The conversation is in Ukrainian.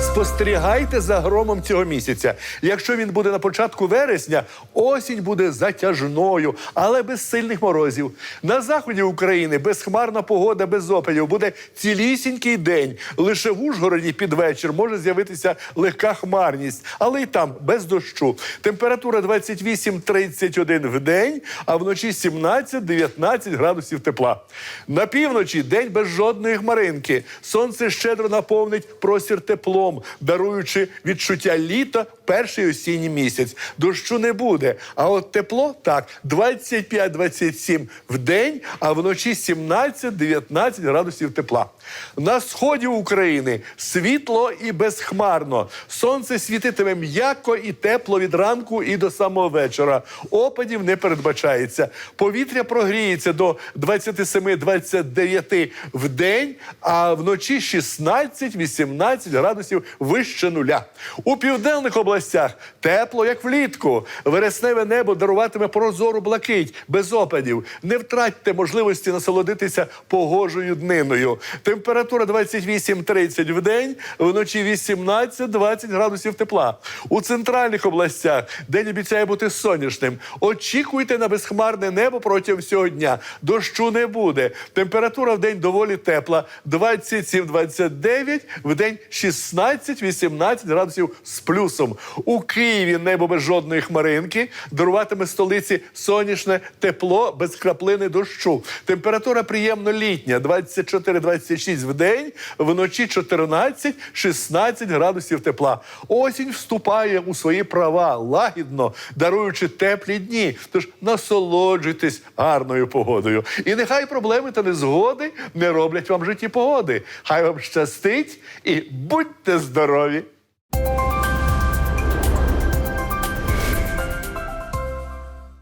Спостерігайте за громом цього місяця. Якщо він буде на початку вересня, осінь буде затяжною, але без сильних морозів. На заході України безхмарна погода без опадів. Буде цілісінький день. Лише в Ужгороді під вечір може з'явитися легка хмарність, але й там без дощу. Температура 28-31 в день, а вночі 17-19 градусів тепла. На півночі день без жодної хмаринки. Сонце щедро наповнить простір теплом, даруючи відчуття літа перший осінній місяць. Дощу не буде. А от тепло так 25-27 в день, а вночі 17-19 градусів тепла. На сході України світло і безхмарно. Сонце світитиме м'яко і тепло від ранку і до самого вечора. Опадів не передбачається. Повітря прогріється до 27-29 в день, а вночі 16-18 градусів вище нуля. У південних областях тепло, як влітку. Вересневе небо даруватиме прозору блакить без опадів. Не втратьте можливості насолодитися погожою дниною. Температура 28-30 в день, вночі 18-20 градусів тепла. У центральних областях день обіцяє бути сонячним. Очікуйте на безхмарне небо протягом всього дня. Дощу не буде. Температура в день доволі тепла. 27-29, в день 16-18 градусів з плюсом. У Києві небо без жодної хмаринки. Даруватиме столиці сонячне тепло без краплини дощу. Температура приємно літня 24-26 в день, вночі 14-16 градусів тепла. Осінь вступає у свої права лагідно, даруючи теплі дні. Тож насолоджуйтесь гарною погодою. І нехай проблеми та незгоди не роблять вам житті погоди. Хай вам щастить і будьте здорові!